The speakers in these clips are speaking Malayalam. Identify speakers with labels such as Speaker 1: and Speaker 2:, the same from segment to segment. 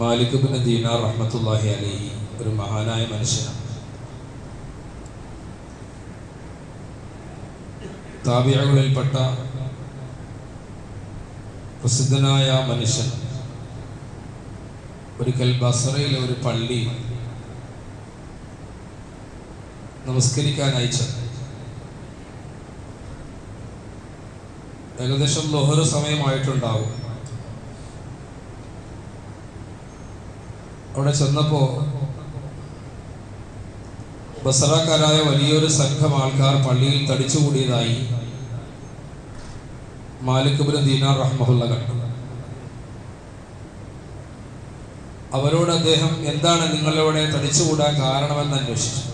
Speaker 1: മാലിക് ബിൻ ദീനാർ റഹ്മത്തുല്ലാഹി അലൈഹി ഒരു മഹാനായ മനുഷ്യനാണ്. താബിയകളിൽപ്പെട്ട പ്രസിദ്ധനായ മനുഷ്യൻ ഒരിക്കൽ ബസറയിലെ ഒരു പള്ളി നമസ്കരിക്കാൻ അയച്ചത് ഏകദേശം ലോഹര സമയമായിട്ടുണ്ടാവും. അവിടെ ചെന്നപ്പോ ബസറക്കാരായ വലിയൊരു സംഘം ആൾക്കാർ പള്ളിയിൽ തടിച്ചുകൂടിയതായി മാലിക്കുബിന് ദീനാർ റഹ്മുള്ള കണ്ടു. അവരോട് അദ്ദേഹം എന്താണ് നിങ്ങളിവിടെ തടിച്ചുകൂടാൻ കാരണമെന്ന് അന്വേഷിച്ചു?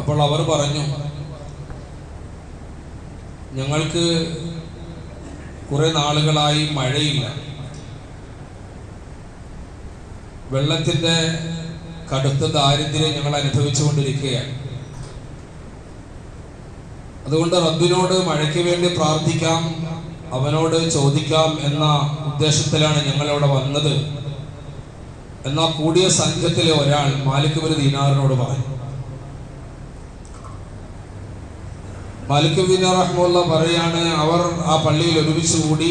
Speaker 1: അപ്പോൾ അവർ പറഞ്ഞു ഞങ്ങൾക്ക് കുറെ നാളുകളായി മഴയില്ല. വെള്ളത്തിന്റെ കടുത്ത ദാരിദ്ര്യം ഞങ്ങൾ അനുഭവിച്ചുകൊണ്ടിരിക്കുകയാണ്. അതുകൊണ്ട് റബ്ബിനോട് മഴയ്ക്ക് വേണ്ടി പ്രാർത്ഥിക്കാം അവനോട് ചോദിക്കാം എന്ന ഉദ്ദേശത്തിലാണ് ഞങ്ങൾ ഇവിടെ വന്നത്. എന്നാ കൂടിയ സംഘത്തിലെ ഒരാൾ മാലിക് ബിൻ ദീനാറിനോട് പറഞ്ഞു. മാലിക് ബിൻ റഹ്മുള്ള പറയാണ് അവർ ആ പള്ളിയിൽ ഒരുമിച്ച് കൂടി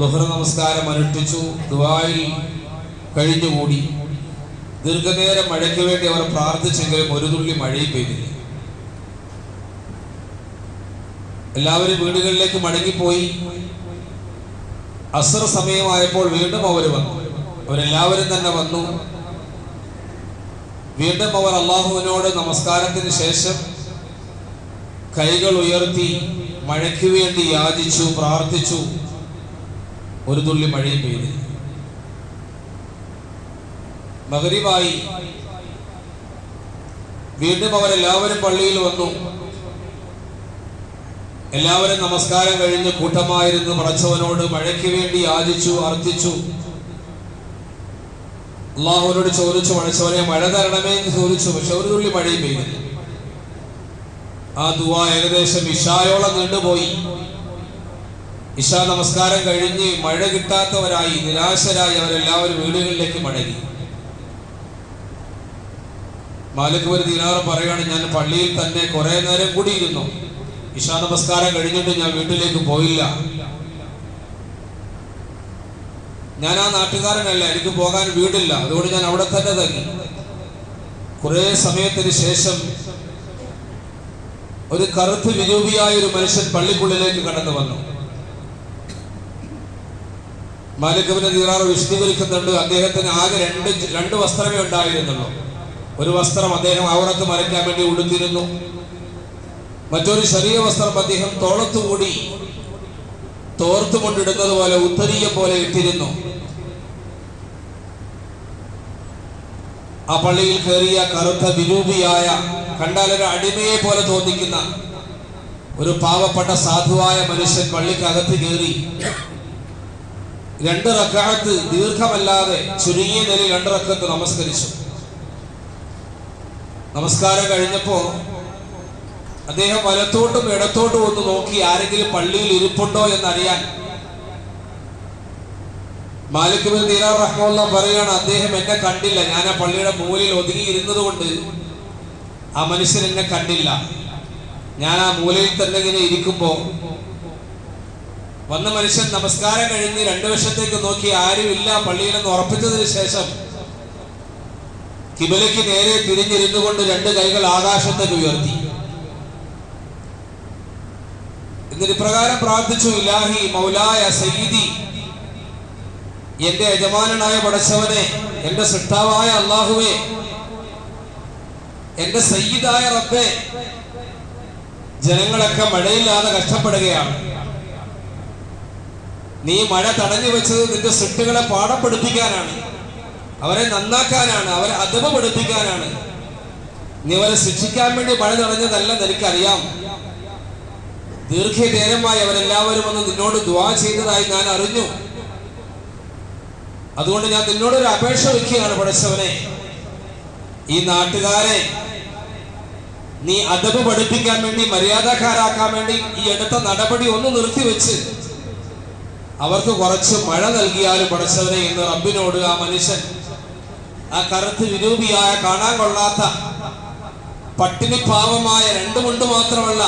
Speaker 1: ലുഹർ നമസ്കാരം അനുഷ്ഠിച്ചു ദുബായിൽ കഴിഞ്ഞുകൂടി. ദീർഘനേരം മഴയ്ക്ക് വേണ്ടി അവർ പ്രാർത്ഥിച്ചെങ്കിലും ഒരു തുള്ളി മഴയും പെയ്തില്ല. എല്ലാവരും വീടുകളിലേക്ക് മടങ്ങിപ്പോയി. അസർ സമയമായപ്പോൾ വീണ്ടും അവർ വന്നു. അവരെല്ലാവരും തന്നെ വന്നു. വീണ്ടും അവർ അള്ളാഹുവിനോട് നമസ്കാരത്തിന് ശേഷം കൈകൾ ഉയർത്തി മഴയ്ക്ക് വേണ്ടി യാചിച്ചു പ്രാർത്ഥിച്ചു. ഒരു തുള്ളി മഴയും പെയ്തില്ല. മകരിവായി വീണ്ടും അവരെല്ലാവരും പള്ളിയിൽ വന്നു. എല്ലാവരും നമസ്കാരം കഴിഞ്ഞ് കൂട്ടമായിരുന്നു. പടച്ചവനോട് മഴയ്ക്ക് വേണ്ടി യാചിച്ചു അർത്ഥിച്ചു അള്ളാഹുവിനോട് ചോദിച്ചു പടച്ചവനെ മഴ തരണമേ? എന്ന് ചോദിച്ചു. പക്ഷെ ഒരു തുള്ളി മഴയും പെയ്യുന്നു ആ ദുവ ഏകദേശം ഇഷായോളം നീണ്ടുപോയി. ഇഷ നമസ്കാരം കഴിഞ്ഞ് മഴ കിട്ടാത്തവരായി നിരാശരായി അവരെല്ലാവരും വീടുകളിലേക്ക് മടങ്ങി. മാലിക് ഒരു പറയുകയാണ് ഞാൻ പള്ളിയിൽ തന്നെ കുറെ നേരം കൂടിയിരുന്നു. ഇഷാ നമസ്കാരം കഴിഞ്ഞിട്ട് ഞാൻ വീട്ടിലേക്ക് പോയില്ല. ഞാൻ ആ നാട്ടുകാരനല്ല എനിക്ക് പോകാൻ വീടില്ല. അതുകൊണ്ട് ഞാൻ അവിടെ തന്നെ തങ്ങി. കുറെ സമയത്തിന് ശേഷം ഒരു കറുത്ത് വിരൂപിയായ ഒരു മനുഷ്യൻ പള്ളിക്കുള്ളിലേക്ക് കടന്നു വന്നു. മാലിക്കവിനെ തീറാറ് വിശദീകരിക്കുന്നുണ്ട് അദ്ദേഹത്തിന് ആകെ രണ്ട് രണ്ട് വസ്ത്രമേ ഉണ്ടായിരുന്നുള്ളൂ. ഒരു വസ്ത്രം അദ്ദേഹം ഔറത്ത് മറയ്ക്കാൻ വേണ്ടി ഉടുത്തിരുന്നു. മറ്റൊരു ചെറിയ വസ്ത്രം അദ്ദേഹം തോളത്തുകൂടി തോർത്തുകൊണ്ടിടുന്നത് പോലെ ഉത്തരീയ പോലെ ഇട്ടിരുന്നു. ആ പള്ളിയിൽ കയറിയ കറുത്ത വിരൂപിയായ കണ്ടാൽ ഒരു അടിമയെ പോലെ തോന്നിക്കുന്ന ഒരു പാവപ്പെട്ട സാധുവായ മനുഷ്യൻ പള്ളിക്കകത്ത് കയറി രണ്ട് റക്കാലത്ത് ദീർഘമല്ലാതെ ചുരുങ്ങിയ നിലയിൽ രണ്ട് റക്കത്ത് നമസ്കരിച്ചു. നമസ്കാരം കഴിഞ്ഞപ്പോ അദ്ദേഹം വലത്തോട്ടും ഇടത്തോട്ടും ഒന്ന് നോക്കി ആരെങ്കിലും പള്ളിയിൽ ഇരിപ്പുണ്ടോ എന്നറിയാൻ മാലിക് ബിൻ ദീനാർ റഹ്മുള്ള പറയുകയാണ് അദ്ദേഹം എന്നെ കണ്ടില്ല. ഞാൻ ആ പള്ളിയുടെ മൂലയിൽ ഒതുങ്ങിയിരുന്നത് കൊണ്ട് ആ മനുഷ്യൻ എന്നെ കണ്ടില്ല. ഞാൻ ആ മൂലയിൽ തന്നെ ഇങ്ങനെ ഇരിക്കുമ്പോ വന്ന മനുഷ്യൻ നമസ്കാരം കഴിഞ്ഞ് രണ്ടു വശത്തേക്ക് നോക്കി ആരുമില്ല പള്ളിയിലെന്ന് ഉറപ്പിച്ചതിന് ശേഷം കിബിലയ്ക്ക് നേരെ തിരിഞ്ഞിരുന്നു കൊണ്ട് രണ്ട് കൈകൾ ആകാശത്തേക്ക് ഉയർത്തി. എന്നിട്ട് പ്രകാരം പ്രാർത്ഥിച്ചു ഇലാഹി മൗലായ സയ്യിദി എന്റെ യജമാനനായ പടച്ചവനെ എന്റെ സൃഷ്ടാവായ അള്ളാഹുവേ എന്റെ സയ്യിദായ റബ്ബെ ജനങ്ങളൊക്കെ മഴയില്ലാതെ കഷ്ടപ്പെടുകയാണ്. നീ മഴ തടഞ്ഞു വെച്ചത് നിന്റെ സൃഷ്ടികളെ പാഠപ്പെടുത്തിക്കാനാണ് അവരെ നന്നാക്കാനാണ് അവരെ അഥമ പഠിപ്പിക്കാനാണ് നീ അവരെ ശിക്ഷിക്കാൻ വേണ്ടി മഴ നിറഞ്ഞതല്ല നിനക്കറിയാം ദീർഘനേരമായി അവരെല്ലാവരും വന്ന് നിന്നോട് ദ്വാ ചെയ്തതായി ഞാൻ അറിഞ്ഞു. അതുകൊണ്ട് ഞാൻ നിന്നോട് ഒരു അപേക്ഷ വെക്കുകയാണ് പഠിച്ചവനെ ഈ നാട്ടുകാരെ നീ അദബ് പഠിപ്പിക്കാൻ വേണ്ടി മര്യാദക്കാരാക്കാൻ വേണ്ടി ഈ എടുത്ത നടപടി ഒന്ന് നിർത്തിവെച്ച് അവർക്ക് കുറച്ച് മഴ നൽകിയാലും പഠിച്ചവനെ എന്ന് റബ്ബിനോട് ആ മനുഷ്യൻ ആ കറുത്ത് വിരൂപിയായ കാണാൻ കൊള്ളാത്ത പട്ടിണി പാവമായ രണ്ടു മുണ്ട് മാത്രമല്ല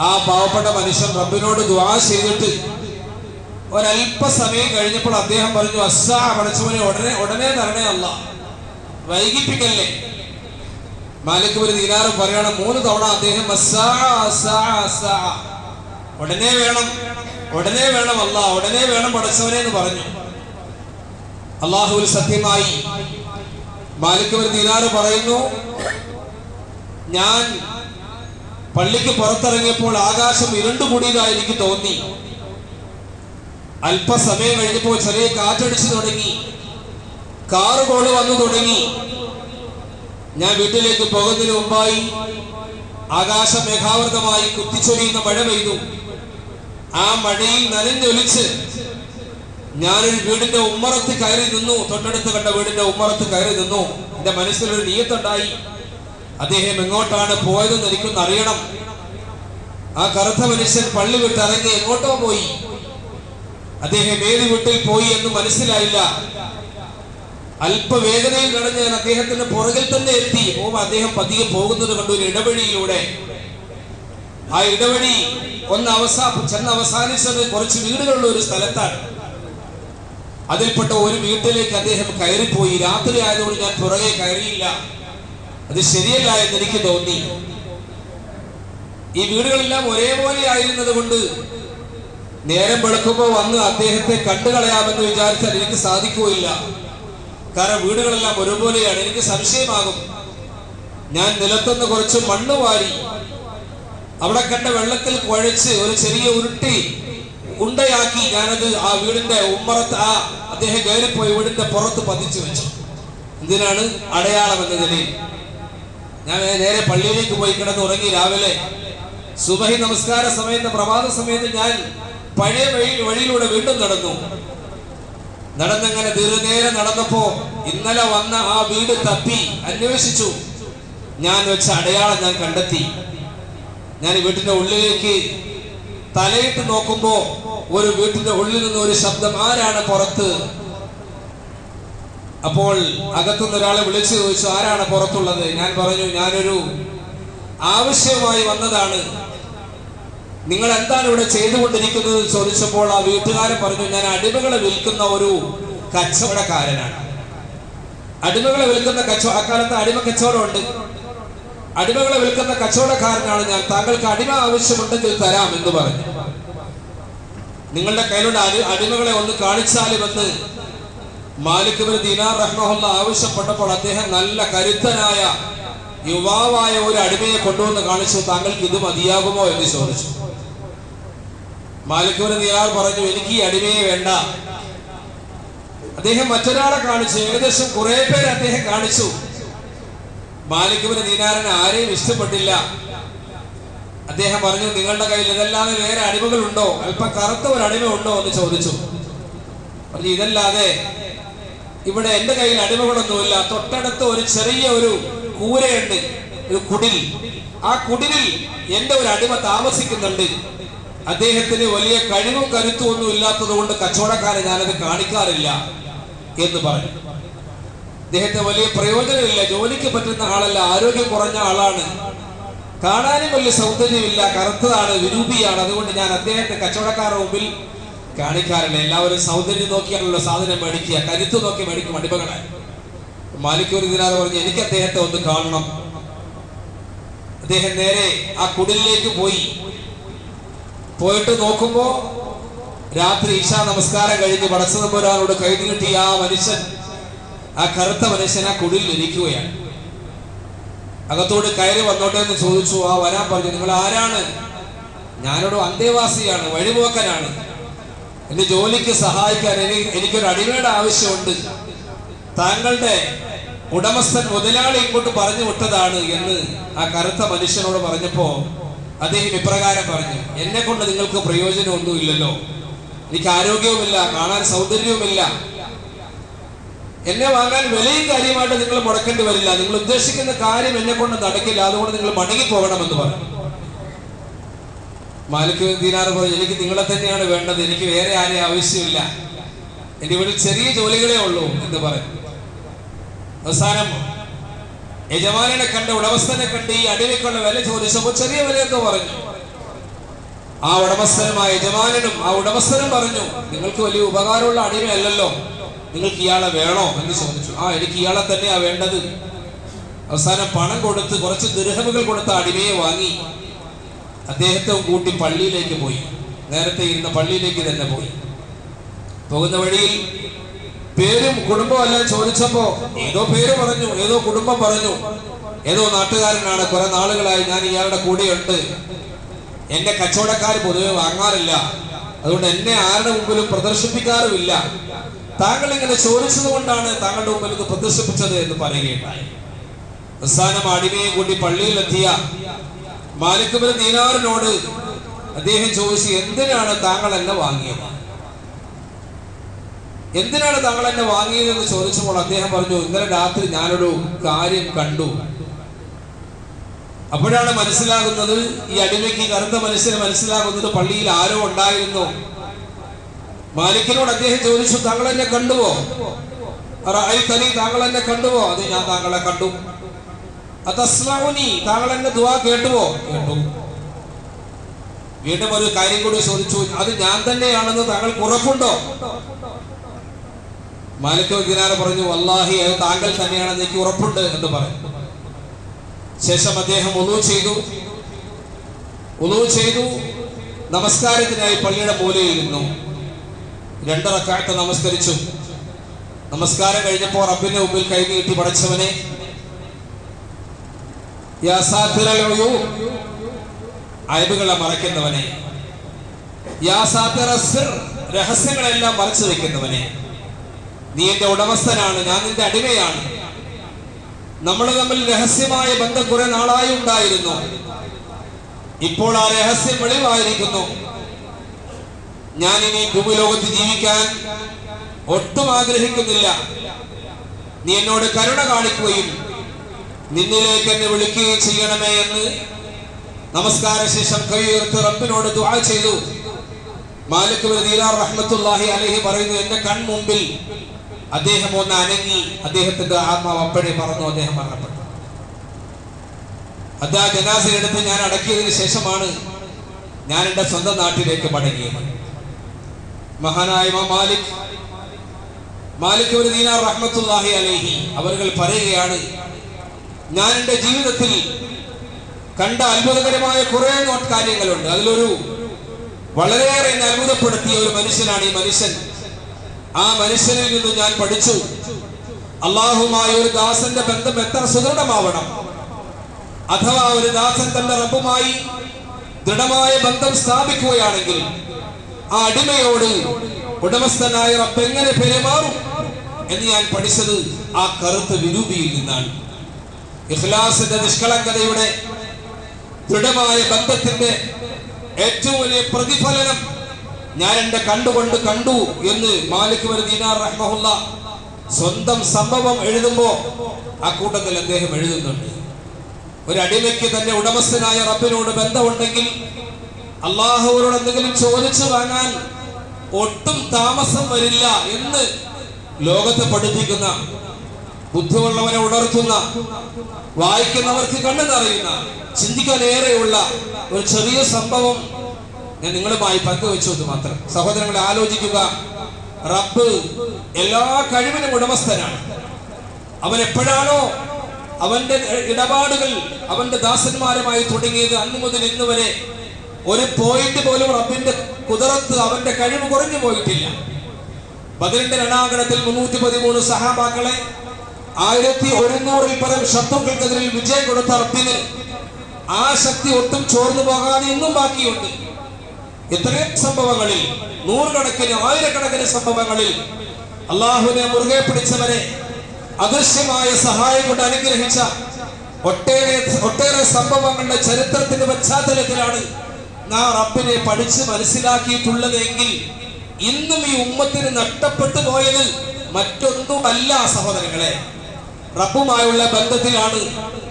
Speaker 1: ആ പാവപ്പെട്ട മനുഷ്യൻ റബ്ബിനോട് ദ്വാ ചെയ്തിട്ട് ഒരല്പസമയം കഴിഞ്ഞപ്പോൾ അദ്ദേഹം പറഞ്ഞു അസ്സാ പടച്ചവനെ ഉടനെ ഉടനെ തരണേ അല്ല. വൈകിപ്പിക്കല്ലേ? മാലിക് ഒരു ദീനാറ് പറയണം മൂന്ന് തവണ അദ്ദേഹം. ഉടനെ വേണം ഉടനെ വേണം അല്ല ഉടനെ വേണം പടച്ചവനെ എന്ന് പറഞ്ഞു. അള്ളാഹുവിൽ സത്യമായി മാലിക് ഒരു ദീനാറ് പറയുന്നു ഞാൻ പള്ളിക്ക് പുറത്തിറങ്ങിയപ്പോൾ ആകാശം ഇരുണ്ടുകൂടിയതായി എനിക്ക് തോന്നി. അല്പസമയം കഴിഞ്ഞപ്പോൾ ചെറിയ കാറ്റടിച്ചു തുടങ്ങി. കാറ് കോൾ വന്നു തുടങ്ങി. ഞാൻ വീട്ടിലേക്ക് പോകുന്നതിന് മുമ്പായി ആകാശ മേഘാവൃതമായി കുത്തിച്ചൊരിയുന്ന മഴ പെയ്തു. ആ മഴയിൽ നനഞ്ഞൊലിച്ച് ഞാനൊരു വീടിന്റെ ഉമ്മറത്ത് കയറി നിന്നു. തൊട്ടടുത്ത് കണ്ട വീടിന്റെ ഉമ്മറത്ത് കയറി നിന്നു. എന്റെ മനസ്സിലൊരു നീയത്തുണ്ടായി. അദ്ദേഹം എങ്ങോട്ടാണ് പോയതെന്ന് എനിക്കൊന്ന് അറിയണം ആ കറുത്ത മനുഷ്യൻ പള്ളി വിട്ട് ഇറങ്ങി എങ്ങോട്ടോ പോയി. അദ്ദേഹം ഏത് വീട്ടിൽ പോയി എന്ന് മനസ്സിലായില്ല. അല്പവേദനയിൽ കടന്ന് ഞാൻ അദ്ദേഹത്തിന്റെ പുറകിൽ തന്നെ എത്തി. ഓ അദ്ദേഹം പതിയെ പോകുന്നത് കണ്ടു. ഒരു ഇടവഴിയിലൂടെ. ആ ഇടവഴി ഒന്ന് അവസാ ചെന്ന് അവസാനിച്ചത് കുറച്ച് വീടുകളുള്ള ഒരു സ്ഥലത്താണ്. അതിൽപ്പെട്ട ഒരു വീട്ടിലേക്ക് അദ്ദേഹം കയറിപ്പോയി. രാത്രി ആയതുകൊണ്ട് ഞാൻ പുറകെ കയറിയില്ല. അത് ശരിയല്ല എന്ന് എനിക്ക് തോന്നി. ഈ വീടുകളെല്ലാം ഒരേപോലെ ആയിരുന്നത് കൊണ്ട് നേരം വെളുക്കുമ്പോൾ വന്ന് അദ്ദേഹത്തെ കണ്ടുകളയാമെന്ന് വിചാരിച്ചാൽ എനിക്ക് സാധിക്കുകയില്ല. കാരണം വീടുകളെല്ലാം ഒരുപോലെയാണ്. എനിക്ക് സംശയമാകും. ഞാൻ നിലത്തുനിന്ന് കുറച്ച് മണ്ണ് വാരി അവിടെ കണ്ട വെള്ളത്തിൽ കുഴച്ച് ഒരു ചെറിയ ഉരുട്ടി ഉണ്ടയാക്കി ഞാനത് ആ വീടിന്റെ ഉമ്മറത്ത് ആ അദ്ദേഹം കയറിപ്പോയി വീടിന്റെ പുറത്ത് പതിച്ചു വെച്ചു. എന്തിനാണ് അടയാളം എന്ന നിലയിൽ? ഞാൻ നേരെ പള്ളിയിലേക്ക് പോയി കിടന്ന് ഉറങ്ങി രാവിലെ. സുബഹി നമസ്കാര സമയത്ത് പ്രഭാത സമയത്ത് ഞാൻ പഴയ വഴി വഴിയിലൂടെ വീണ്ടും നടന്നു. നടന്നങ്ങനെ ദീർഘനേരം നടന്നപ്പോ ഇന്നലെ വന്ന ആ വീട് തപ്പി അന്വേഷിച്ചു. ഞാൻ വെച്ച അടയാളം ഞാൻ കണ്ടെത്തി. ഞാൻ വീട്ടിന്റെ ഉള്ളിലേക്ക് തലയിട്ട് നോക്കുമ്പോ ഒരു വീട്ടിന്റെ ഉള്ളിൽ നിന്ന് ഒരു ശബ്ദം ആരാണ് പുറത്ത്? അപ്പോൾ അകത്തുനിന്ന് ഒരാളെ വിളിച്ചു ചോദിച്ചു ആരാണ് പുറത്തുള്ളത്? ഞാൻ പറഞ്ഞു ഞാനൊരു ആവശ്യമായി വന്നതാണ്. നിങ്ങൾ എന്താണ് ഇവിടെ ചെയ്തുകൊണ്ടിരിക്കുന്നത്? ചോദിച്ചപ്പോൾ ആ വീട്ടുകാരൻ പറഞ്ഞു ഞാൻ അടിമകളെ വിൽക്കുന്ന ഒരു കച്ചവടക്കാരനാണ്. അടിമകളെ വിൽക്കുന്ന കച്ചവട അക്കാലത്ത് അടിമ കച്ചവടമുണ്ട്. അടിമകളെ വിൽക്കുന്ന കച്ചവടക്കാരനാണ് ഞാൻ. താങ്കൾക്ക് അടിമ ആവശ്യമുണ്ടെങ്കിൽ തരാം എന്ന് പറഞ്ഞു. നിങ്ങളുടെ കയ്യിലുള്ള അടി അടിമകളെ ഒന്ന് കാണിച്ചാലുമെന്ന് മാലിക് ബിൻ ദീനാർ റഹ്മഹുല്ല ആവശ്യപ്പെട്ടപ്പോൾ അദ്ദേഹം നല്ല കരുത്തനായ യുവാവായ ഒരു അടിമയെ കൊണ്ടുവന്ന് കാണിച്ചു. താങ്കൾക്ക് ഇത് മതിയാകുമോ എന്ന് ചോദിച്ചു. മാലിക് ബിൻ ദീനാർ പറഞ്ഞു എനിക്ക് ഈ അടിമയെ വേണ്ട. അദ്ദേഹം മറ്റൊരാളെ കാണിച്ചു. ഏകദേശം കുറെ പേര് അദ്ദേഹം കാണിച്ചു. മാലിക് ബിൻ ദീനാറിന് ആരെയും ഇഷ്ടപ്പെട്ടില്ല. അദ്ദേഹം പറഞ്ഞു നിങ്ങളുടെ കയ്യിൽ ഇതല്ലാതെ വേറെ അടിമകളുണ്ടോ? അല്പം കറുത്ത ഒരു അടിമ ഉണ്ടോ എന്ന് ചോദിച്ചു. പറഞ്ഞു ഇതല്ലാതെ ഇവിടെ എന്റെ കയ്യിൽ അടിമകളൊന്നുമില്ല. തൊട്ടടുത്ത് ഒരു ചെറിയ ഒരു കൂരയുണ്ട് ഒരു കുടിൽ. ആ കുടിലിൽ എന്റെ ഒരു അടിമ താമസിക്കുന്നുണ്ട്. അദ്ദേഹത്തിന് വലിയ കഴിവും കരുത്തും ഒന്നും ഇല്ലാത്തത് കൊണ്ട് കച്ചവടക്കാരെ ഞാനത് കാണിക്കാറില്ല എന്ന് പറഞ്ഞു. അദ്ദേഹത്തെ വലിയ പ്രയോജനമില്ല. ജോലിക്ക് പറ്റുന്ന ആളല്ല ആരോഗ്യം കുറഞ്ഞ ആളാണ്. കാണാനും വലിയ സൗന്ദര്യമില്ല. കറുത്തതാണ് വിരൂപിയാണ്. അതുകൊണ്ട് ഞാൻ അദ്ദേഹത്തെ കച്ചവടക്കാരുടെ മുമ്പിൽ കാണിക്കാറില്ല. എല്ലാവരും സൗന്ദര്യം നോക്കിയാണല്ലോ സാധനം മേടിക്കുക. കരുത്ത് നോക്കി മേടിക്കും അടിമകളെ. മാലിക്കൂർ ഇതിനാതെ പറഞ്ഞു എനിക്ക് അദ്ദേഹത്തെ ഒന്ന് കാണണം. അദ്ദേഹം നേരെ ആ കുടിലേക്ക് പോയി. പോയിട്ട് നോക്കുമ്പോ രാത്രി ഈശാ നമസ്കാരം കഴിഞ്ഞ് പടച്ചതമ്പുരാനോട് കൈ നീട്ടി ആ മനുഷ്യൻ ആ കറുത്ത മനുഷ്യൻ ആ കുടിലിൽ അകത്തോട് കയറി വന്നോട്ടെ എന്ന് ചോദിച്ചു ആ വരാൻ പറഞ്ഞു. നിങ്ങൾ ആരാണ്? ഞാനൊരു അന്തേവാസിയാണ് വഴിപോക്കനാണ്. എന്റെ ജോലിക്ക് സഹായിക്കാൻ എനിക്ക് എനിക്കൊരു അടിമയുടെ ആവശ്യമുണ്ട്. താങ്കളുടെ ഉടമസ്ഥൻ മുതലാളി ഇങ്ങോട്ട് പറഞ്ഞു വിട്ടതാണ് എന്ന് ആ കറുത്ത മനുഷ്യനോട് പറഞ്ഞപ്പോ അദ്ദേഹം ഇപ്രകാരം പറഞ്ഞു എന്നെ കൊണ്ട് നിങ്ങൾക്ക് പ്രയോജനമൊന്നുമില്ലല്ലോ. എനിക്ക് ആരോഗ്യവുമില്ല കാണാൻ സൗന്ദര്യവുമില്ല. എന്നെ വാങ്ങാൻ വിലയും കാര്യമായിട്ട് നിങ്ങൾ മുടക്കേണ്ടി വരില്ല. നിങ്ങൾ ഉദ്ദേശിക്കുന്ന കാര്യം എന്നെ കൊണ്ട് നടക്കില്ല. അതുകൊണ്ട് നിങ്ങൾ മടങ്ങി പോകണമെന്ന് പറഞ്ഞു. മാലിക് ദീനാർ പറഞ്ഞു എനിക്ക് നിങ്ങളെ തന്നെയാണ് വേണ്ടത്. എനിക്ക് വേറെ ആരെയും ആവശ്യമില്ല. എന്റെ വീട്ടിൽ ചെറിയ ജോലികളേ ഉള്ളൂ എന്ന് പറയും അവസാനം യജമാനെ കണ്ട് ഉടമസ്ഥനെ കണ്ട് ഈ അടിവിക്കുള്ള വില ചോദിച്ചപ്പോൾ ചെറിയ വില എന്ന് പറഞ്ഞു. ആ ഉടമസ്ഥനും ആ യജമാനും ആ ഉടമസ്ഥനും പറഞ്ഞു നിങ്ങൾക്ക് വലിയ ഉപകാരമുള്ള അടിമയല്ലല്ലോ. നിങ്ങൾക്ക് ഇയാളെ വേണോ എന്ന് ചോദിച്ചു. ആ എനിക്ക് ഇയാളെ തന്നെയാ വേണ്ടത്. അവസാനം പണം കൊടുത്ത് കുറച്ച് ദൃഹമുകൾ കൊടുത്ത അടിമയെ വാങ്ങി. അദ്ദേഹത്തെ കൂട്ടി പള്ളിയിലേക്ക് പോയി. നേരത്തെ ഇരുന്ന പള്ളിയിലേക്ക് തന്നെ പോയി. പോകുന്ന വഴിയിൽ പേരും കുടുംബവും എല്ലാം ചോദിച്ചപ്പോ ഏതോ പേര് പറഞ്ഞു ഏതോ കുടുംബം പറഞ്ഞു ഏതോ നാട്ടുകാരനാണ്. കുറെ നാളുകളായി ഞാൻ ഇയാളുടെ കൂടെയുണ്ട്. എന്റെ കച്ചവടക്കാർ പൊതുവെ വാങ്ങാറില്ല. അതുകൊണ്ട് എന്നെ ആരുടെ മുമ്പിലും പ്രദർശിപ്പിക്കാറുമില്ല. താങ്കൾ ഇങ്ങനെ ചോദിച്ചത് കൊണ്ടാണ് താങ്കളുടെ മുമ്പിൽ ഇത് പ്രദർശിപ്പിച്ചത് എന്ന് പറയുകയുണ്ടായി. അവസാനം അടിമയെ കൂട്ടി പള്ളിയിലെത്തിയ മാലിക്കുബിന് ദീനാറിനോട് അദ്ദേഹം ചോദിച്ചു എന്തിനാണ് താങ്കൾ എന്നെ വാങ്ങിയത്? എന്തിനാണ് താങ്കൾ എന്നെ വാങ്ങിയതെന്ന് ചോദിച്ചപ്പോൾ അദ്ദേഹം പറഞ്ഞു ഇന്നലെ രാത്രി ഞാനൊരു കാര്യം കണ്ടു. അപ്പോഴാണ് മനസ്സിലാകുന്നത് ഈ അടിമയ്ക്ക് കറുത്ത മനുഷ്യന് മനസ്സിലാകുന്നത് പള്ളിയിൽ ആരോ ഉണ്ടായിരുന്നു. മാലിക്കിനോട് അദ്ദേഹം ചോദിച്ചു താങ്കൾ എന്നെ കണ്ടുവോ? തനി താങ്കൾ എന്നെ കണ്ടുവോ? അത് ഞാൻ താങ്കളെ കണ്ടു. അതസ്ലാമുനി താങ്കൾ എന്നെ ദുവാ കേട്ടുവോ? കേട്ടു. വീണ്ടും ഒരു കാര്യം കൂടി ചോദിച്ചു അത് ഞാൻ തന്നെയാണെന്ന് താങ്കൾക്ക് ഉറപ്പുണ്ടോ? മാലിക്കോ ദിനാർ പറഞ്ഞു വല്ലാഹി അത് താങ്കൾ തന്നെയാണെന്ന് എനിക്ക് ഉറപ്പുണ്ട് എന്ന് പറഞ്ഞു. ശേഷം അദ്ദേഹം ഒന്നു ചെയ്തു. ഒന്നു ചെയ്തു. നമസ്കാരത്തിനായി പള്ളിയുടെ മൂലയിൽ രണ്ടറക്കാലത്ത് നമസ്കരിച്ചു. നമസ്കാരം കഴിഞ്ഞപ്പോൾ റബ്ബിന്റെ മുമ്പിൽ കൈ നീട്ടി ഉയൂബ്, അയബുകളെ മറയ്ക്കുന്നവനെ രഹസ്യങ്ങളെല്ലാം മറച്ചു വെക്കുന്നവനെ നീ എന്റെ ഉടമസ്ഥനാണ് ഞാൻ നിന്റെ അടിമയാണ്. നമ്മൾ തമ്മിൽ രഹസ്യമായ ബന്ധം കുറെ നാളായി ഉണ്ടായിരുന്നു. ഇപ്പോൾ ആ രഹസ്യം വെളിവായിരിക്കുന്നു. ഞാൻ ഇനി ഭൂമിലോകത്ത് ജീവിക്കാൻ ഒട്ടും ആഗ്രഹിക്കുന്നില്ല. നീ എന്നോട് കരുണ കാണിക്കുകയും നിന്നിലേക്ക് എന്നെ വിളിക്കുകയും ചെയ്യണമേ എന്ന് നമസ്കാര ശേഷം കൈയുയർത്ത് റബ്ബിനോട് ദുആ ചെയ്തു. മാലിക് റഹ്മത്തുല്ലാഹി അലൈഹി പറയുന്നു എന്റെ കൺമുമ്പിൽ അദ്ദേഹം ഒന്ന് അനങ്ങി. അദ്ദേഹത്തിന്റെ ആത്മാവ് അപ്പോഴേ പറഞ്ഞു അദ്ദേഹം മരണപ്പെട്ടു. അത് ആ ജനാസിനെടുത്ത് ഞാൻ അടക്കിയതിനു ശേഷമാണ് ഞാൻ എന്റെ സ്വന്തം നാട്ടിലേക്ക് മടങ്ങിയത്. മഹാനായ മാലിക്. മാലിക് ഒരു ദീനാർ റഹ്മത്തുല്ലാഹി അലേഹി. അവർകൾ പറയുകയാണ് ഞാൻ എന്റെ ജീവിതത്തിൽ കണ്ട അത്ഭുതകരമായ കുറെ നോട്ട് കാര്യങ്ങളുണ്ട്. അതിലൊരു വളരെയേറെ എന്നെ അത്ഭുതപ്പെടുത്തിയ ഒരു മനുഷ്യനാണ് ഈ മനുഷ്യൻ. ആ മനുഷ്യനിൽ നിന്ന് ഞാൻ പഠിച്ചു. അള്ളാഹുമായ ഒരു ദാസന്റെ ബന്ധം എത്ര സുദൃഢമാവണം. അഥവാ ഒരു ദാസൻ തന്റെ റബ്ബുമായി ദൃഢമായ ബന്ധം സ്ഥാപിക്കുകയാണെങ്കിൽ ആ അടിമയോട് ഉടമസ്ഥനായ റബ്ബ് എങ്ങനെ പെരുമാറും എന്ന് ഞാൻ പഠിച്ചത് ആ കറുത്ത വിരൂപിയിൽ നിന്നാണ്. ഇഖ്ലാസിന്റെ നിഷ്കളങ്കതയുടെ ദൃഢമായ ബന്ധത്തിന്റെ ഏറ്റവും വലിയ പ്രതിഫലനം ഞാൻ എന്റെ കണ്ടുകൊണ്ട് കണ്ടു എന്ന് മാലിക് ദീനാർ റഹ്മഹുല്ല സ്വന്തം സംഭവം എഴുതുമ്പോ ആ കൂട്ടത്തിൽ അദ്ദേഹം എഴുതുന്നുണ്ട്. ഒരു അടിമയ്ക്ക് തന്നെ ഉടമസ്ഥനായ റബ്ബിനോട് ബന്ധമുണ്ടെങ്കിൽ അള്ളാഹുവിനോട് എന്തെങ്കിലും ചോദിച്ചു വാങ്ങാൻ ഒട്ടും താമസം വരില്ല എന്ന് ലോകത്തെ പഠിപ്പിക്കുന്ന ബുദ്ധിമുള്ളവനെ ഉണർത്തുന്ന വായിക്കുന്നവർക്ക് കണ്ണു നിറയുന്ന ചിന്തിക്കാൻ ഒരു ചെറിയ സംഭവം ഞാൻ നിങ്ങളുമായി പങ്കുവെച്ചു എന്ന് മാത്രം. സഹോദരങ്ങളെ ആലോചിക്കുക. റബ്ബ് എല്ലാ കഴിവിനും ഉടമസ്ഥനാണ്. അവൻ എപ്പോഴാണോ അവന്റെ ഇടപാടുകൾ അവന്റെ ദാസന്മാരുമായി തുടങ്ങിയത് അന്നു മുതൽ ഇന്ന് വരെ ഒരു പോയിന്റ് പോലും റബ്ബിന്റെ കുതിരത്ത് അവന്റെ കഴിവ് കുറഞ്ഞു പോയിട്ടില്ല. ബദലിന്റെ രണാങ്കണത്തിൽ മുന്നൂറ്റി പതിമൂന്ന് സഹാബാക്കളെ ആയിരത്തി ഒരുന്നൂറിൽ പരം ശത്രുക്കൾക്കെതിരിൽ വിജയം കൊടുത്ത റബ്ബിന് ആ ശക്തി ഒട്ടും ചോർന്നു പോകാൻ ഇന്നും ബാക്കിയുണ്ട്. എത്രയും സംഭവങ്ങളിൽ നൂറുകണക്കിന് ആയിരക്കണക്കിന് സംഭവങ്ങളിൽ അള്ളാഹുവിനെ മുറുകെ പിടിച്ചവരെ അദൃശ്യമായ സഹായം കൊണ്ട് അനുഗ്രഹിച്ച ഒട്ടേറെ ഒട്ടേറെ സംഭവങ്ങളുടെ ചരിത്രത്തിന്റെ പശ്ചാത്തലത്തിലാണ് നാം റബ്ബിനെ പഠിച്ച് മനസ്സിലാക്കിയിട്ടുള്ളതെങ്കിൽ ഇന്നും ഈ ഉമ്മത്തിന് നഷ്ടപ്പെട്ടു പോയത് മറ്റൊന്നുമല്ല സഹോദരങ്ങളെ. റബ്ബുമായുള്ള ബന്ധത്തിലാണ്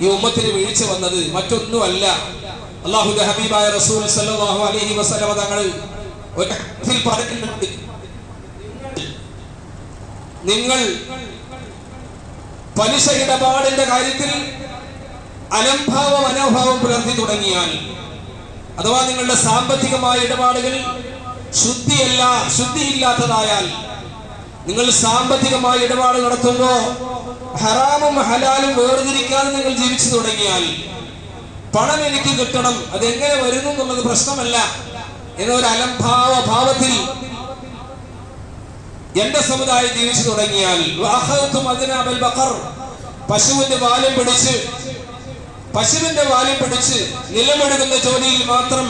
Speaker 1: ഈ ഉമ്മത്തിന് വീഴ്ച വന്നത്. മറ്റൊന്നുമല്ല. അള്ളാഹുന്റെ ഹബീബായ റസൂൽ സല്ലല്ലാഹു അലൈഹി വസല്ലമ തങ്ങൾ പറയുന്നുണ്ട്. നിങ്ങൾ പലിശ ഇടപാടിന്റെ കാര്യത്തിൽ അലംഭാവ മനോഭാവം പുലർത്തി തുടങ്ങിയാൽ അഥവാ നിങ്ങളുടെ സാമ്പത്തികമായ ഇടപാടുകൾ ശുദ്ധിയല്ല ശുദ്ധിയില്ലാത്തതായാൽ നിങ്ങൾ സാമ്പത്തികമായ ഇടപാട് നടത്തുമ്പോൾ ഹറാമും ഹലാലും വേർതിരിക്കാതെ നിങ്ങൾ ജീവിച്ചു തുടങ്ങിയാൽ പണം എനിക്ക് കിട്ടണം അതെങ്ങനെ വരുന്നു എന്നുള്ളത് പ്രശ്നമല്ല. എന്നൊരു അലംഭാവ ഭാവത്തിൽ എന്റെ സമുദായം ജീവിച്ചു തുടങ്ങിയാൽ പശുവിന്റെ വാലും പിടിച്ച് പശുവിന്റെ വാലി പിടിച്ച് നിലമെടുക്കുന്ന ജോലിയിൽ മാത്രം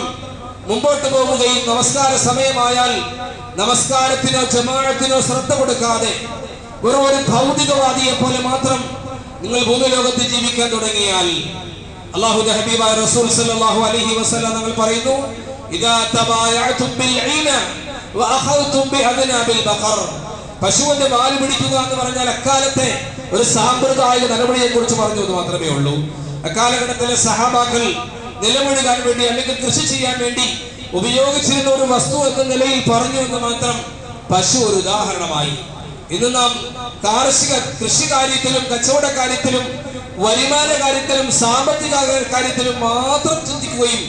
Speaker 1: മുമ്പോട്ട് പോവുകയും നമസ്കാര സമയമായാൽ നമസ്കാരത്തിനോ ജമാഴത്തിനോ ശ്രദ്ധ കൊടുക്കാതെ വെറും ഒരു ഭൗതികവാദിയെ പോലെ മാത്രം നിങ്ങൾ ഭൂമിലോകത്ത് ജീവിക്കാൻ തുടങ്ങിയാൽ. അള്ളാഹുദ ഹബീബ റസൂൽ സല്ലല്ലാഹു അലൈഹി വസല്ലം നിങ്ങൾ പറയുന്നു ഇദാ തബായഅതും ബിൽ ഈന വഅഖൽതും ബിഅദ്നാബിൽ ബഖർ പശുവിന്റെ വാൽ പിടിക്കുക എന്ന് പറഞ്ഞാൽ അക്കാലത്തെ ഒരു സാമ്പ്രദായിക നടപടിയെ കുറിച്ച് പറഞ്ഞു എന്ന് മാത്രമേ ഉള്ളൂ. അക്കാലഘട്ടത്തിലെ സഹാബാക്കൾ നിലമൊഴുകാൻ വേണ്ടി അല്ലെങ്കിൽ കൃഷി ചെയ്യാൻ വേണ്ടി ഉപയോഗിച്ചിരുന്ന ഒരു വസ്തു എന്ന നിലയിൽ പറഞ്ഞു എന്ന് മാത്രം പശു ഒരു ഉദാഹരണമായി. ഇന്ന് നാം കാർഷിക കൃഷി കാര്യത്തിലും കച്ചവട കാര്യത്തിലും വരുമാന കാര്യത്തിലും സാമ്പത്തിക കാര്യത്തിലും മാത്രം ചിന്തിക്കുകയും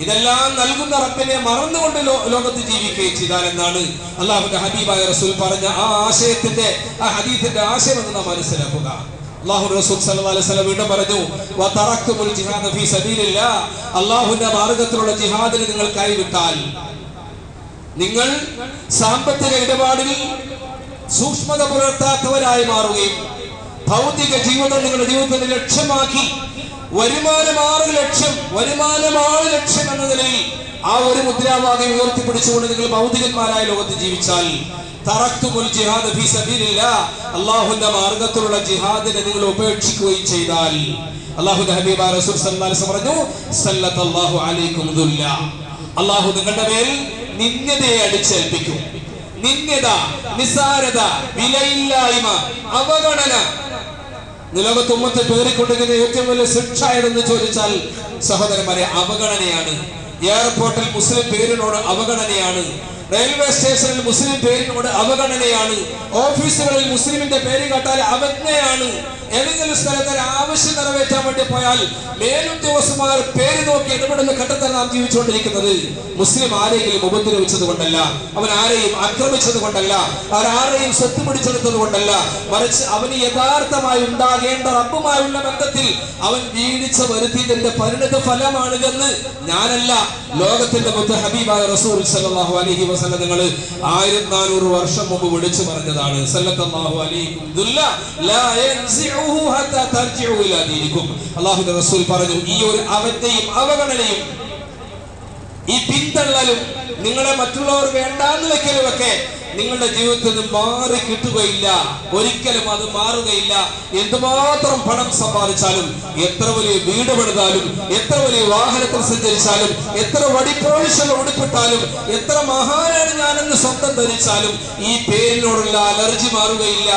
Speaker 1: ഇതെല്ലാം നൽകുന്ന റബ്ബിനെ മറന്നുകൊണ്ട് ലോകത്ത് ജീവിക്കുകയും ചെയ്താൽ എന്നാണ് അള്ളാഹുന്റെ ഹബീബായ റസൂൽ പറഞ്ഞ ആ ആശയത്തിന്റെ ആ ഹദീസിന്റെ ആശയം എന്ന് നാം മനസ്സിലാക്കുക. അള്ളാഹു റസൂൽ സല്ലല്ലാഹു അലൈഹി വസല്ലം പറഞ്ഞു വതറക്തുമുൽ ജിഹാദ ഫീ സബീലില്ലാ. അല്ലാഹുവിന്റെ മാർഗത്തിലുള്ള ജിഹാദിന് നിങ്ങൾ കൈവിട്ടാൽ നിങ്ങൾ സാമ്പത്തിക ഇടപാടിൽ സൂക്ഷ്മത പുലർത്താത്തവരായി മാറുകയും ഭൗതിക ജീവിതം നിങ്ങളുടെ ജീവിതത്തിന്റെ ലക്ഷ്യമാക്കി വരുമാനം ആറ് ലക്ഷം ലക്ഷ്യം ആറ് ലക്ഷം എന്ന നിലയിൽ ആ ഒരു മുദ്രാവാക്യം ഉയർത്തിപ്പിടിച്ചുകൊണ്ട് നിങ്ങൾ ഭൗതികന്മാരായ ലോകത്ത് ജീവിച്ചാൽ അള്ളാഹുവിന്റെ മാർഗത്തിലുള്ള ജിഹാദിനെ നിങ്ങൾ ഉപേക്ഷിക്കുകയും ചെയ്താൽ. അള്ളാഹുന്റെ ഹബീബ റസൂൽ പറഞ്ഞു സല്ലല്ലാഹു അലൈക്കും ദുല്ല. അള്ളാഹു നിങ്ങളുടെ മേൽ നിന്ദതയെ അടിച്ചേൽപ്പിക്കും. നിന്ദത നിസാരത വിലയില്ലായ്മ അവഗണന. ലോകത്ത് ഉമ്മത്ത് പേറിക്കൊണ്ടിരിക്കുന്ന ഏറ്റവും വലിയ ശിക്ഷ ഏതെന്ന് ചോദിച്ചാൽ സഹോദരന്മാരെ അവഗണനയാണ്. എയർപോർട്ടിൽ മുസ്ലിം പേരിനോട് അവഗണനയാണ്. റെയിൽവേ സ്റ്റേഷനിൽ മുസ്ലിം പേരിനോട് അവഗണനയാണ്. ഓഫീസുകളിൽ മുസ്ലിമിന്റെ പേര് കേട്ടാൽ അവജ്ഞയാണ്. ഏതെങ്കിലും സ്ഥലത്ത് ആവശ്യം നിറവേറ്റാൻ വേണ്ടി പോയാൽ മേലുദ്യോഗസ്ഥന്മാർ പേര് നോക്കി ഇടപെടുന്ന ഘട്ടത്തിൽ നാം ജീവിച്ചുകൊണ്ടിരിക്കുന്നത്. മുസ്ലിം ആരെങ്കിലും ഉപദ്രവിച്ചത് കൊണ്ടല്ല അവൻ ആരെയും ആക്രമിച്ചത് കൊണ്ടല്ല അവർ ആരെയും സ്വത്ത് പിടിച്ചെടുത്തത് കൊണ്ടല്ല മറിച്ച് അവന് യഥാർത്ഥമായി ഉണ്ടാകേണ്ട റബ്ബുമായുള്ള ബന്ധത്തിൽ അവൻ വീഴ്ച വരുത്തിയതിന്റെ പരിണിത ഫലമാണ് എന്ന് ഞാനല്ല. ലോകത്തിന്റെ മുത്ത് ഹബീബായ റസൂൽ സല്ലല്ലാഹു അലൈഹി വസല്ലം നിങ്ങൾ ആയിരത്തി നാനൂറ് വർഷം മുമ്പ് വിളിച്ചു പറഞ്ഞതാണ്. സല്ലല്ലാഹു അലൈഹി ദുല്ല ലാ അല്ലാഹുവിന്റെ റസൂൽ പറഞ്ഞു ഈ ഒരു അവജ്ഞയും അവഗണനയും ഈ പിന്തള്ളലും നിങ്ങളെ മറ്റുള്ളവർ വേണ്ടാന്ന് വെക്കലും ഒക്കെ നിങ്ങളുടെ ജീവിതത്തിൽ നിന്ന് മാറി കിട്ടുകയില്ല. ഒരിക്കലും അത് മാറുകയില്ല. എന്തുമാത്രം പണം സമ്പാദിച്ചാലും എത്ര വലിയ വീട് പണിതാലും എത്ര വലിയ വാഹനത്തിൽ സഞ്ചരിച്ചാലും എത്ര വടിപ്പോളിശകൾ ഉടുപ്പിട്ടാലും എത്ര മഹാനാണ് ഞാനെന്ന് സ്വന്തം ധരിച്ചാലും ഈ പേരിനോടുള്ള അലർജി മാറുകയില്ല.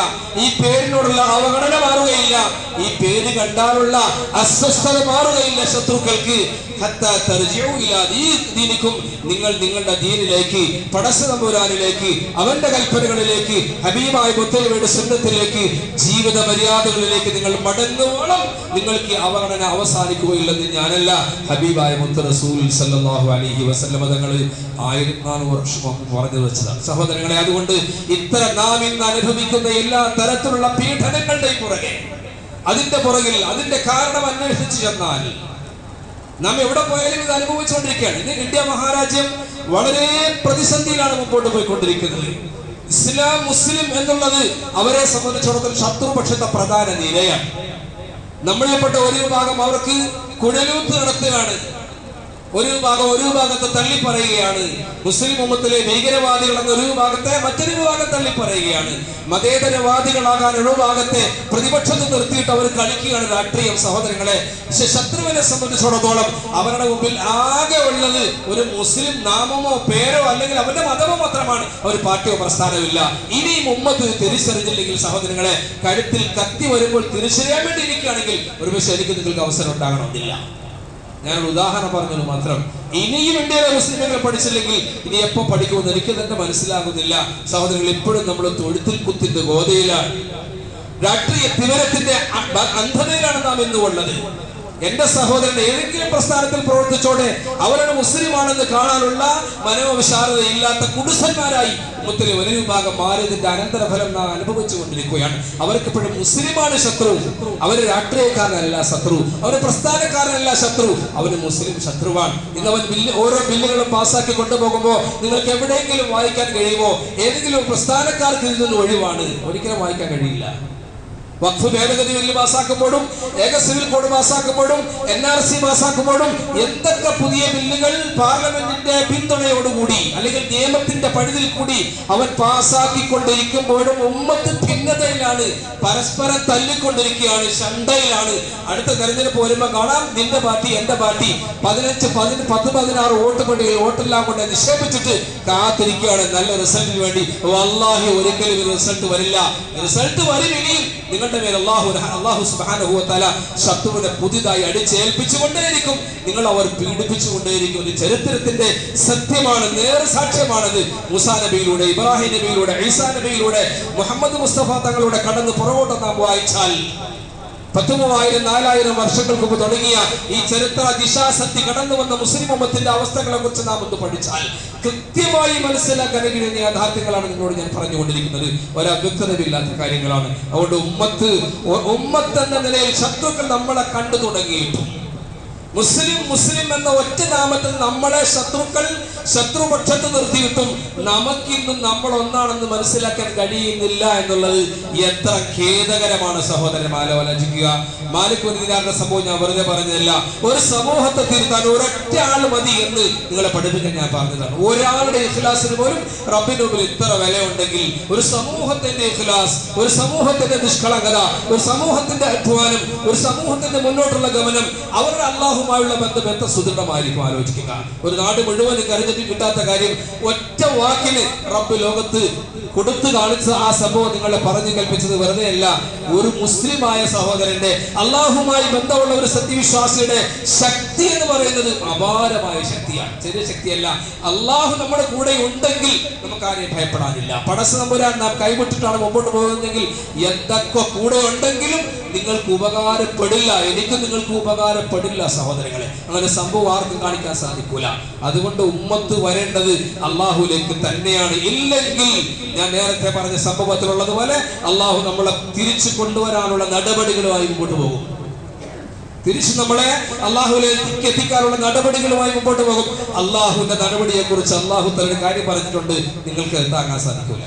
Speaker 1: ഈ പേരിനോടുള്ള അവഗണന മാറുകയില്ല. ഈ പേര് കണ്ടാലുള്ള അസ്വസ്ഥത മാറുകയില്ല ശത്രുക്കൾക്ക്. നിങ്ങൾ നിങ്ങളുടെ ദീനിലേക്ക് പടസതമ്പുരാനിലേക്ക് അവന്റെ കൽപ്പനകളിലേക്ക് ഹബീബായ മുത്തലിയുടെ സുന്നത്തിലേക്ക് ജീവിത മര്യാദകളിലേക്ക് നിങ്ങൾ മടങ്ങുവോളം നിങ്ങൾക്ക് അവഗണന അവസാനിക്കുകയില്ലെന്ന് ഞാനല്ല ഹബീബായ മുത്ത റസൂൽ സല്ലല്ലാഹു അലൈഹി വസല്ലമ തങ്ങൾ ആയിരത്തി നാനൂറ് വർഷം പറഞ്ഞു വെച്ചതാണ്. സഹോദരങ്ങളെ അതുകൊണ്ട് ഇത്ര നാം ഇന്ന് അനുഭവിക്കുന്ന എല്ലാ തരത്തിലുള്ള പീഡനങ്ങളുടെയും പുറകെ അതിന്റെ പുറകിൽ അതിന്റെ കാരണം അന്വേഷിച്ചു ചെന്നാൽ നാം എവിടെ പോയാലും ഇത് അനുഭവിച്ചുകൊണ്ടിരിക്കുകയാണ്. ഇന്ന് ഇന്ത്യ മഹാരാജ്യം വളരെ പ്രതിസന്ധിയിലാണ് മുമ്പോട്ട് പോയിക്കൊണ്ടിരിക്കുന്നത്. ഇസ്ലാം മുസ്ലിം എന്നുള്ളത് അവരെ സംബന്ധിച്ചിടത്തോളം ശത്രുപക്ഷത്തെ പ്രധാന നിരയാണ്. നമ്മളെപ്പെട്ട ഒരു വിഭാഗം അവർക്ക് കുഴലൂത്ത് നടത്തുകയാണ്. ഒരു വിഭാഗം ഒരു വിഭാഗത്തെ തള്ളി പറയുകയാണ് മുസ്ലിം ഉമ്മത്തിലെ ഭീകരവാദികൾ എന്ന ഒരു വിഭാഗത്തെ മറ്റൊരു വിഭാഗം തള്ളി പറയുകയാണ് മതേതരവാദികളാകാൻ ഒരു ഭാഗത്തെ പ്രതിപക്ഷത്ത് നിർത്തിയിട്ട് അവർ കളിക്കുകയാണ് രാഷ്ട്രീയം സഹോദരങ്ങളെ. പക്ഷെ ശത്രുവിനെ സംബന്ധിച്ചിടത്തോളം അവരുടെ മുമ്പിൽ ആകെ ഉള്ളത് ഒരു മുസ്ലിം നാമമോ പേരോ അല്ലെങ്കിൽ അവന്റെ മതമോ മാത്രമാണ്. ഒരു പാർട്ടിയോ പ്രസ്ഥാനമില്ല ഇനിയും ഉമ്മത്ത് തിരിച്ചറിഞ്ഞില്ലെങ്കിൽ സഹോദരങ്ങളെ കഴുത്തിൽ കത്തി വരുമ്പോൾ തിരിച്ചറിയാൻ വേണ്ടി ഇരിക്കുകയാണെങ്കിൽ ഒരുപക്ഷെ എനിക്ക് നിങ്ങൾക്ക് അവസരം ഉണ്ടാകണമെന്നില്ല. ഞാൻ ഉദാഹരണം പറഞ്ഞത് മാത്രം ഇനിയും ഇന്ത്യയിലെ മുസ്ലിമുകൾ പഠിച്ചില്ലെങ്കിൽ ഇനി എപ്പോ പഠിക്കുമെന്ന് എനിക്ക് തന്നെ മനസ്സിലാകുന്നില്ല. സഹോദരങ്ങൾ ഇപ്പോഴും നമ്മൾ തൊഴുത്തിൽ കുത്തിന്റെ ഗോതയിലാണ് രാഷ്ട്രീയ തിവരത്തിന്റെ അന്ധതയിലാണ് നാം ഇന്നുള്ളത്. എന്റെ സഹോദരൻ ഏതെങ്കിലും പ്രസ്ഥാനത്തിൽ പ്രവർത്തിച്ചോടെ അവരുടെ മുസ്ലിമാണെന്ന് കാണാനുള്ള മനോവിശാലത ഇല്ലാത്ത കുടുസന്മാരായി മുത്തലി ഒരു വിഭാഗം മാറിയതിന്റെ അനന്തരഫലം നാം അനുഭവിച്ചു കൊണ്ടിരിക്കുകയാണ്. അവർക്ക് ഇപ്പോഴും മുസ്ലിമാണ് ശത്രു. അവർ രാഷ്ട്രീയക്കാരനല്ല ശത്രു. അവർ പ്രസ്ഥാനക്കാരനല്ല ശത്രു. അവർ മുസ്ലിം ശത്രുവാണ്. ഇന്ന് അവൻ ബില്ല് ഓരോ ബില്ലുകളും പാസ്സാക്കി കൊണ്ടുപോകുമ്പോൾ നിങ്ങൾക്ക് എവിടെയെങ്കിലും വായിക്കാൻ കഴിയുമോ? ഏതെങ്കിലും പ്രസ്ഥാനക്കാർക്ക് ഇതിൽ നിന്ന് ഒഴിവാണ്. ഒരിക്കലും വായിക്കാൻ കഴിയില്ല. വഖഫ് ഭേദഗതി ബില്ല് പാസ്സാക്കുമ്പോഴും ഏക സിവിൽ കോഡ് പാസ്സാക്കുമ്പോഴും എൻ ആർ സി പാസ്സാക്കുമ്പോഴും എന്തൊക്കെ പുതിയ ബില്ലുകൾ പാർലമെന്റിന്റെ പിന്തുണയോടുകൂടി അല്ലെങ്കിൽ നിയമത്തിന്റെ പഴുതിൽ കൂടി അവൻ പാസ്സാക്കിക്കൊണ്ടിരിക്കുമ്പോഴും ഉമ്മത്ത് ഭിന്നതയിലാണ് പരസ്പരം തല്ലിക്കൊണ്ടിരിക്കുകയാണ് ശണ്ടയിലാണ്. അടുത്ത തെരഞ്ഞെടുപ്പ് വരുമ്പോൾ കാണാം നിന്റെ പാർട്ടി എന്റെ പാർട്ടി പതിനഞ്ച് പതിന് പത്ത് പതിനാറ് വോട്ട് കൊണ്ട് വോട്ടെല്ലാം കൊണ്ട് നിക്ഷേപിച്ചിട്ട് കാത്തിരിക്കുകയാണ്. നല്ല റിസൾട്ടിന് വേണ്ടി. വല്ലാഹി ഒരിക്കലും റിസൾട്ട് വരില്ല. റിസൾട്ട് വരും ഇനിയും. നിങ്ങളുടെ മേൽ അള്ളാഹു അള്ളാഹു തആല ശത്രുവിനെ പുതിയതായി അടിച്ചേൽപ്പിച്ചുകൊണ്ടേയിരിക്കും. നിങ്ങൾ അവർ പീഡിപ്പിച്ചുകൊണ്ടേയിരിക്കും. ഒരു ചരിത്രത്തിന്റെ സത്യമാണ് നേർ സാക്ഷ്യമാണത്. മുസാ നബിയിലൂടെ ഇബ്രാഹിം നബിയിലൂടെ ഈസാ നബിയിലൂടെ മുഹമ്മദ് മുസ്തഫ തങ്ങളുടെ കടന്ന് പുറകോട്ട് നാം വായിച്ചാൽ പത്ത് നാലായിരം വർഷങ്ങൾക്ക് മുമ്പ് തുടങ്ങിയ ഈ ചരിത്ര ദിശാസക്തി കടന്നു വന്ന മുസ്ലിം ഉമ്മത്തിന്റെ അവസ്ഥകളെ കുറിച്ച് നാം ഒന്ന് പഠിച്ചാൽ കൃത്യമായി മനസ്സിലാക്കാൻ കഴിയുന്ന യാഥാർത്ഥ്യങ്ങളാണ് നിങ്ങളോട് ഞാൻ പറഞ്ഞുകൊണ്ടിരിക്കുന്നത്. ഒരവ്യക്തതയില്ലാത്ത കാര്യങ്ങളാണ്. അതുകൊണ്ട് ഉമ്മത്ത് ഉമ്മത്ത് എന്ന നിലയിൽ ശത്രുക്കൾ നമ്മളെ കണ്ടു തുടങ്ങിയിട്ടും മുസ്ലിം മുസ്ലിം എന്ന ഒറ്റ നാമത്തിൽ നമ്മളെ ശത്രുക്കൾ ശത്രുപക്ഷത്ത് നിർത്തിയിട്ടും നമുക്കിന്നും നമ്മൾ ഒന്നാണെന്ന് മനസ്സിലാക്കാൻ കഴിയുന്നില്ല എന്നുള്ളത് എത്ര ഖേദകരമാണ് സഹോദരൻ ആലോചിക്കുക. മാലിക് സംഭവം ഞാൻ വെറുതെ പറഞ്ഞതല്ല. ഒരു സമൂഹത്തെ തിരുത്താൻ ഒരൊറ്റ ആൾ മതി എന്ന് നിങ്ങളെ പഠിപ്പിക്കാൻ ഞാൻ പറഞ്ഞതാണ്. ഒരാളുടെ ഇഖ്ലാസിന് പോലും റബ്ബിന്റെ മുമ്പിൽ ഇത്ര വിലയുണ്ടെങ്കിൽ ഒരു സമൂഹത്തിന്റെ ഇഖ്ലാസ് ഒരു സമൂഹത്തിന്റെ നിഷ്കളങ്കത ഒരു സമൂഹത്തിന്റെ അധ്വാനം ഒരു സമൂഹത്തിന്റെ മുന്നോട്ടുള്ള ഗമനം അവരുടെ അള്ളാഹുമായുള്ള ബന്ധം എത്ര സുദൃഢമായിരിക്കും? ആലോചിക്കുക. ഒരു നാട് മുഴുവനും കരുതിട്ട് കിട്ടാത്ത കാര്യം ഒറ്റ വാക്കിന് റബ്ബ് ലോകത്ത് കൊടുത്തു കാണിച്ച ആ സംഭവം നിങ്ങളെ പറഞ്ഞു കൽപ്പിച്ചത് വെറുതെ അല്ല. ഒരു മുസ്ലിമായ സഹോദരന്റെ അള്ളാഹുമായി ബന്ധമുള്ള ഒരു സത്യവിശ്വാസിയുടെ ശക്തി എന്ന് പറയുന്നത് അപാരമായ ശക്തിയാണ്. ചെറിയ ശക്തിയല്ല. അള്ളാഹു നമ്മുടെ കൂടെ ഉണ്ടെങ്കിൽ നമുക്ക് ആരെയും ഭയപ്പെടാനില്ല. പടസ് നമ്പുരാൻ നാം കൈവിട്ടിട്ടാണ് മുമ്പോട്ട് പോകുന്നതെങ്കിൽ എന്തൊക്കെ കൂടെ ഉണ്ടെങ്കിലും നിങ്ങൾക്ക് ഉപകാരപ്പെടില്ല. എനിക്ക് നിങ്ങൾക്ക് ഉപകാരപ്പെടില്ല സഹോദരങ്ങളെ അങ്ങനെ സംഭവം ആർക്കും കാണിക്കാൻ സാധിക്കൂല. അതുകൊണ്ട് ഉമ്മത്ത് വരേണ്ടത് അള്ളാഹുലേക്ക് തന്നെയാണ്. ഇല്ലെങ്കിൽ ഞാൻ നേരത്തെ പറഞ്ഞ സംഭവത്തിലുള്ളതുപോലെ അള്ളാഹു നമ്മളെ തിരിച്ചു കൊണ്ടുവരാനുള്ള നടപടികളുമായി മുമ്പോട്ട് പോകും. തിരിച്ചു നമ്മളെ അള്ളാഹുലേക്ക് എത്തിക്കാനുള്ള നടപടികളുമായി മുമ്പോട്ട് പോകും. അള്ളാഹുവിന്റെ നടപടിയെ കുറിച്ച് അള്ളാഹു തന്നെ കാര്യം പറഞ്ഞിട്ടുണ്ട്. നിങ്ങൾക്ക് താങ്ങാൻ സാധിക്കൂല.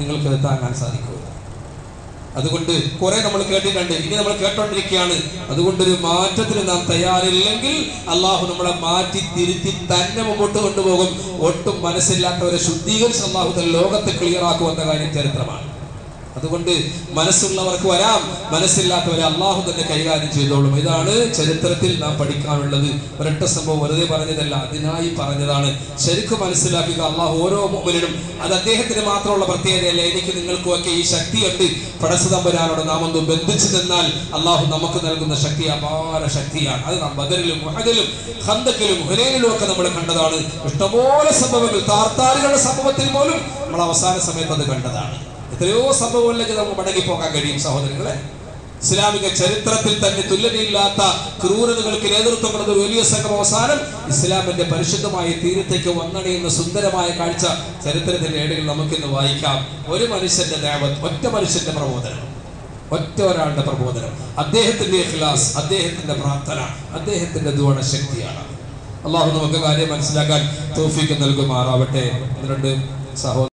Speaker 1: നിങ്ങൾക്ക് അത് സാധിക്കൂ അതുകൊണ്ട് കുറെ നമ്മൾ കേട്ടിട്ടുണ്ട്. ഇനി നമ്മൾ കേട്ടോണ്ടിരിക്കുകയാണ്. അതുകൊണ്ട് ഒരു മാറ്റത്തിന് നാം തയ്യാറില്ലെങ്കിൽ അള്ളാഹു നമ്മളെ മാറ്റി തിരുത്തി തന്നെ മുമ്പോട്ട് കൊണ്ടുപോകും. ഒട്ടും മനസ്സില്ലാത്തവരെ ശുദ്ധീകരിച്ച് അള്ളാഹു ലോകത്തെ ക്ലിയർ ആക്കുമെന്ന കാര്യം ചരിത്രമാണ്. അതുകൊണ്ട് മനസ്സുള്ളവർക്ക് വരാം. മനസ്സില്ലാത്തവരെ അള്ളാഹു തന്നെ കൈകാര്യം ചെയ്തോളും. ഇതാണ് ചരിത്രത്തിൽ നാം പഠിക്കാനുള്ളത്. ഒരൊറ്റ സംഭവം വെറുതെ പറഞ്ഞതല്ല അതിനായി പറഞ്ഞതാണ്. ശരിക്കും മനസ്സിലാക്കുക അള്ളാഹു ഓരോ മുമ്പിലും അത് അദ്ദേഹത്തിന് മാത്രമുള്ള പ്രത്യേകതയല്ല എനിക്ക് നിങ്ങൾക്കും ഒക്കെ ഈ ശക്തിയുണ്ട്. പടസുതമ്പരാനോട് നാം ഒന്ന് ബന്ധിച്ചു നിന്നാൽ അള്ളാഹു നമുക്ക് നൽകുന്ന ശക്തി അപാര ശക്തിയാണ്. അത് നാം ബദറിലും മഹദിലും ഹന്തക്കിലും ഹുനയിലും ഒക്കെ നമ്മൾ കണ്ടതാണ്. ഇഷ്ടംപോലെ സംഭവങ്ങൾ താർത്താലുകളുടെ സംഭവത്തിൽ പോലും നമ്മൾ അവസാന സമയത്ത് അത് കണ്ടതാണ്. എത്രയോ സംഭവങ്ങളിലേക്ക് നമുക്ക് മടങ്ങി പോകാൻ കഴിയും സഹോദരങ്ങളെ. ഇസ്ലാമിക ചരിത്രത്തിൽ തന്നെ തുല്യതയില്ലാത്ത ക്രൂരതകൾക്ക് നേതൃത്വം കൊടുത്ത വലിയ സംഘം അവസാനം ഇസ്ലാമിന്റെ പരിശുദ്ധമായ തീരത്തേക്ക് വന്നണിയുന്ന സുന്ദരമായ കാഴ്ച ചരിത്രത്തിന്റെ ഏടുകൾ നമുക്കിന്ന് വായിക്കാം. ഒരു മനുഷ്യന്റെ ദേവത് ഒറ്റ മനുഷ്യന്റെ പ്രബോധനം. ഒറ്റ ഒരാളുടെ പ്രബോധനം. അദ്ദേഹത്തിന്റെ ഇഖ്ലാസ് അദ്ദേഹത്തിന്റെ പ്രാർത്ഥന അദ്ദേഹത്തിന്റെ ദുവണ ശക്തിയാണ് അള്ളാഹു നമുക്ക് കാര്യം മനസ്സിലാക്കാൻ തോഫിക്ക് നൽകുമാറാവട്ടെ. രണ്ട് സഹോദര